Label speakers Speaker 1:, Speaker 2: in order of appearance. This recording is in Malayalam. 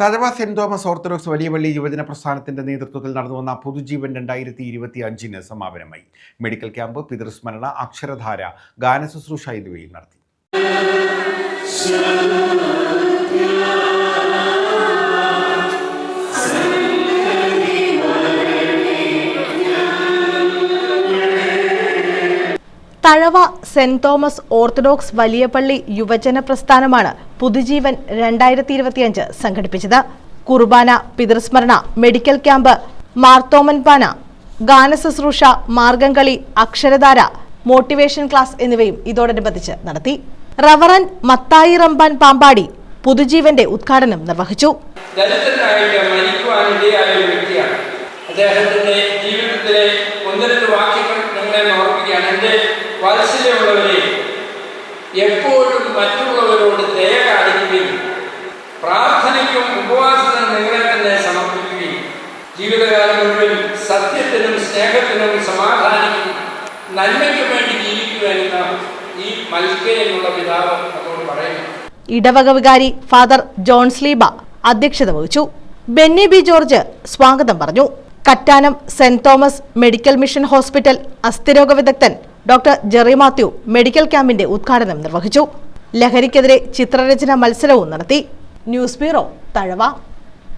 Speaker 1: തഴവ സെന്റ് തോമസ് ഓർത്തഡോക്സ് വലിയ പള്ളി യുവജന പ്രസ്ഥാനത്തിന്റെ നേതൃത്വത്തിൽ നടന്നുവന്ന പൊതുജീവൻ രണ്ടായിരത്തി ഇരുപത്തി അഞ്ചിന് സമാപനമായി. മെഡിക്കൽ ക്യാമ്പ് പിതൃസ്മരണ അക്ഷരധാര ഗാനശുശ്രൂഷ എന്നിവയും നടത്തി.
Speaker 2: തഴവ സെന്റ് തോമസ് ഓർത്തഡോക്സ് വലിയ പള്ളി യുവജന പ്രസ്ഥാനമാണ് പുതുജീവൻ രണ്ടായിരത്തി ഇരുപത്തിയഞ്ച് സംഘടിപ്പിച്ചത്. കുർബാന പിതൃസ്മരണ മെഡിക്കൽ ക്യാമ്പ് മാർത്തോമൻ പാന ഗാനശുശ്രൂഷ മാർഗംകളി അക്ഷരധാര മോട്ടിവേഷൻ ക്ലാസ് എന്നിവയും ഇതോടനുബന്ധിച്ച് നടത്തി. റവറൻ മത്തായി റമ്പാൻ പാമ്പാടി പുതുജീവന്റെ ഉദ്ഘാടനം നിർവഹിച്ചു.
Speaker 3: അദ്ദേഹത്തിന്റെ ജീവിതത്തിലെ ഒന്ന് വാത്സല്യമുള്ളവരെ എപ്പോഴും മറ്റുള്ളവരോട് ദയ കാണിക്കുകയും പ്രാർത്ഥനയ്ക്കും ഉപവാസത്തിനും നിങ്ങളെ തന്നെ സമർപ്പിക്കുകയും ജീവിതകാലം മുഴുവൻ സത്യത്തിനും സ്നേഹത്തിനും സമാധാനത്തിനും നന്മയ്ക്കും വേണ്ടി ജീവിക്കുക എന്ന ഈ മൽക്കേ പിതാവ് അതോട് പറയുന്നു.
Speaker 2: ഇടവക വികാരി ഫാദർ ജോൺസ്ലീബ അധ്യക്ഷത വഹിച്ചു. ബെന്നി ബി ജോർജ് സ്വാഗതം പറഞ്ഞു. Kattanam saint Thomas medical mission hospital അസ്ഥിരോഗ വിദഗ്ധൻ ഡോക്ടർ ജെറി മാത്യു മെഡിക്കൽ ക്യാമ്പിന്റെ ഉദ്ഘാടനം നിർവഹിച്ചു. ലഹരിക്കെതിരെ ചിത്രരചന മത്സരവും നടത്തി. News bureau Thazhava.